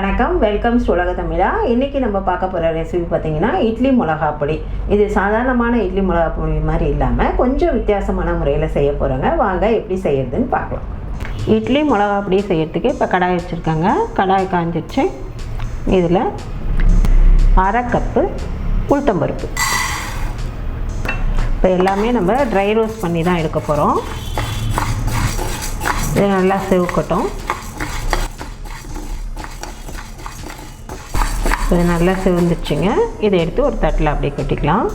வணக்கம். வெல்கம் உலக தமிழா. இன்றைக்கி நம்ம பார்க்க போகிற ரெசிபி பார்த்திங்கன்னா இட்லி மிளகா பொடி இது சாதாரணமான இட்லி மிளகா பொடி மாதிரி இல்லாமல் கொஞ்சம் வித்தியாசமான முறையில் செய்ய போகிறோங்க வாங்க எப்படி செய்யறதுன்னு பார்க்கலாம். இட்லி மிளகா பொடி செய்யறதுக்கு இப்போ கடாய் வச்சுருக்கேங்க. கடாய் காஞ்சிச்சு இதில் அரை கப்பு உளுத்தம்பருப்பு. இப்போ எல்லாமே நம்ம ட்ரை ரோஸ்ட் பண்ணி தான் எடுக்க போகிறோம் இது நல்லா செவுக்கட்டும். இது நல்லா சிவந்துச்சுங்க இதை எடுத்து ஒரு தட்டில் அப்படியே கொட்டிக்கலாம்.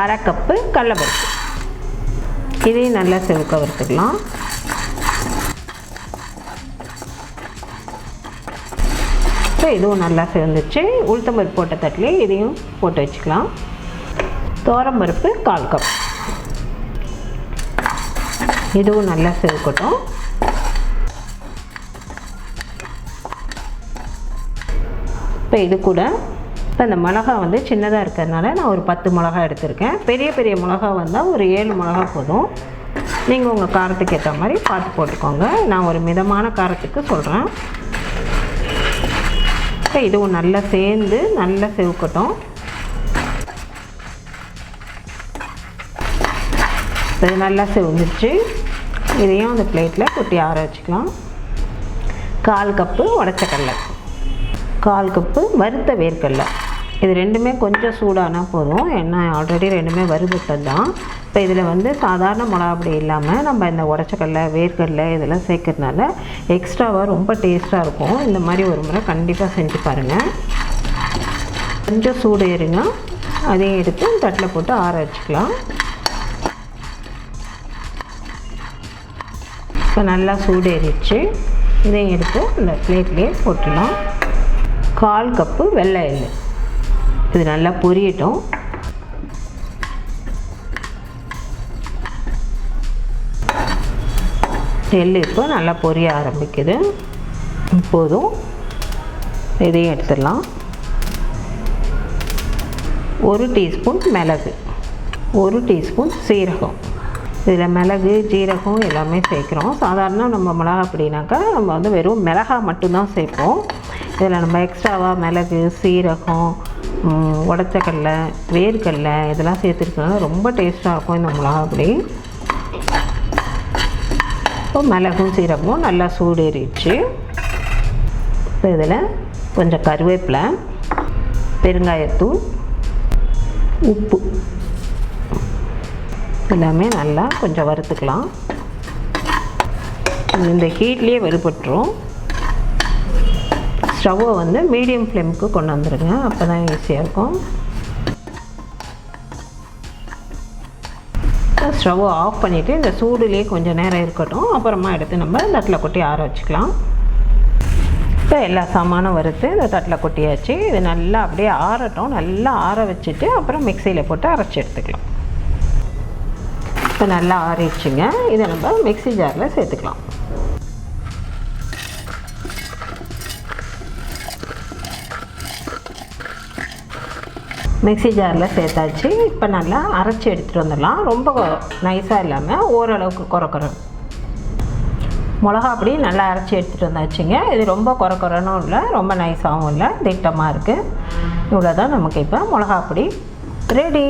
அரை கப்பு கடலப்பருப்பு. இதையும் நல்லா செவுக்க வறுத்துக்கலாம். ஸோ இதுவும் நல்லா சிவந்துச்சு உளுத்தம்பருப்பு போட்ட தட்டிலே இதையும் போட்டு வச்சுக்கலாம். தோரம்பருப்பு கால் கப். இதுவும் நல்லா செவுக்கட்டும். இப்போ இது கூட இப்போ இந்த மிளகா வந்து சின்னதாக இருக்கிறதுனால நான் ஒரு பத்து மிளகா எடுத்திருக்கேன். பெரிய பெரிய மிளகா வந்தால் ஒரு ஏழு மிளகா போதும். நீங்கள் உங்கள் காரத்துக்கு ஏற்ற மாதிரி பார்த்து போட்டுக்கோங்க. நான் ஒரு மிதமான காரத்துக்கு சொல்கிறேன். இப்போ இதுவும் நல்லா சேர்ந்து நல்லா செவுக்கட்டும். இது நல்லா செவந்துச்சு. இதையும் அந்த பிளேட்டில் கொட்டி ஆற வச்சுக்கலாம். கால் கப்பு உடச்சக்கடலை. கால் கப்பு வறுத்த வேர்க்கடலை. இது ரெண்டுமே கொஞ்சம் சூடானா போதும். ஏன்னா ஆல்ரெடி ரெண்டுமே வறுபட்டது தான். இப்போ இதில் வந்து சாதாரண மிளகா அப்படி இல்லாமல் நம்ம இந்த உடச்சக்கடலை வேர்க்கடலை இதெல்லாம் சேர்க்கறதுனால எக்ஸ்ட்ராவாக ரொம்ப டேஸ்ட்டாக இருக்கும். இந்த மாதிரி ஒரு முறை கண்டிப்பாக செஞ்சு பாருங்கள் கொஞ்சம் சூடு ஏறினா அதையும் எடுத்து தட்டில் போட்டு ஆற வச்சுக்கலாம். இப்போ நல்லா சூடு ஏறிடுச்சு. இதையும் எடுத்து இந்த பிளேட்லேயே போட்டுடலாம். கால் கப்பு வெள்ளை எள் இது நல்லா பொரியட்டும். எள் இப்போ நல்லா பொரிய ஆரம்பிக்குது. இப்போதும் இதையும் எடுத்துடலாம். ஒரு டீஸ்பூன் மிளகு. ஒரு டீஸ்பூன் சீரகம். இதில் மிளகு ஜீரகம் எல்லாமே சேர்க்குறோம். சாதாரண நம்ம மிளகா அப்படின்னாக்கா நம்ம வந்து வெறும் மிளகா மட்டும்தான் சேர்ப்போம். இதில் நம்ம எக்ஸ்ட்ராவாக மிளகு சீரகம் உடச்சக்கடலை வேர்க்கடலை இதெல்லாம் சேர்த்துருக்கனால ரொம்ப டேஸ்ட்டாக இருக்கும் இந்த மிளகா அப்படி இப்போ மிளகும் சீரகமும் நல்லா சூடேறிடுச்சு. இப்போ இதில் கொஞ்சம் கருவேப்பிலை பெருங்காயத்தூள் உப்பு. எல்லாமே நல்லா கொஞ்சம் வறுத்துக்கலாம். இந்த ஹீட்லேயே வறுபட்டுரும் ஸ்டவ்வை வந்து மீடியம் ஃப்ளேமுக்கு கொண்டு வந்துடுங்க அப்போ தான் ஈஸியாக இருக்கும். ஸ்டவ்வை ஆஃப் பண்ணிவிட்டு இந்த சூடுலேயே கொஞ்சம் நேரம் இருக்கட்டும். அப்புறமா எடுத்து நம்ம தட்டில் கொட்டி ஆற வச்சுக்கலாம். இப்போ எல்லா சாமானும் வறுத்து இந்த தட்டில் கொட்டியாச்சு. இது நல்லா அப்படியே ஆறட்டும். நல்லா ஆற வச்சுட்டு அப்புறம் மிக்சியில் போட்டு அரைச்சி எடுத்துக்கலாம். இப்போ நல்லா ஆறிடுச்சுங்க. இதை நம்ம மிக்சி ஜாரில் சேர்த்துக்கலாம். மிக்சி ஜாரில் சேர்த்தாச்சு. இப்போ நல்லா அரைச்சி எடுத்துகிட்டு வந்துடலாம். ரொம்ப நைஸாக இல்லாமல் ஓரளவுக்கு குறக்குறோம் மிளகா அப்படி நல்லா அரைச்சி எடுத்துகிட்டு வந்தாச்சுங்க. இது ரொம்ப குறக்குறனும் இல்லை ரொம்ப நைஸாகவும் இல்லை திட்டமாக இருக்குது இவ்வளோ தான் நமக்கு இப்போ மிளகா அப்படி ரெடி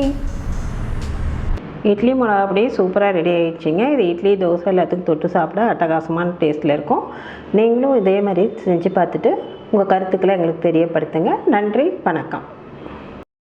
இட்லி மிளகா அப்படியே சூப்பராக ரெடி ஆகிடுச்சிங்க இது இட்லி தோசை எல்லாத்துக்கும் தொட்டு சாப்பிட அட்டகாசமான டேஸ்ட்டில் இருக்கும். நீங்களும் இதே மாதிரி செஞ்சு பார்த்துட்டு உங்கள் கருத்துக்களை எங்களுக்கு தெரியப்படுத்துங்க. நன்றி வணக்கம்.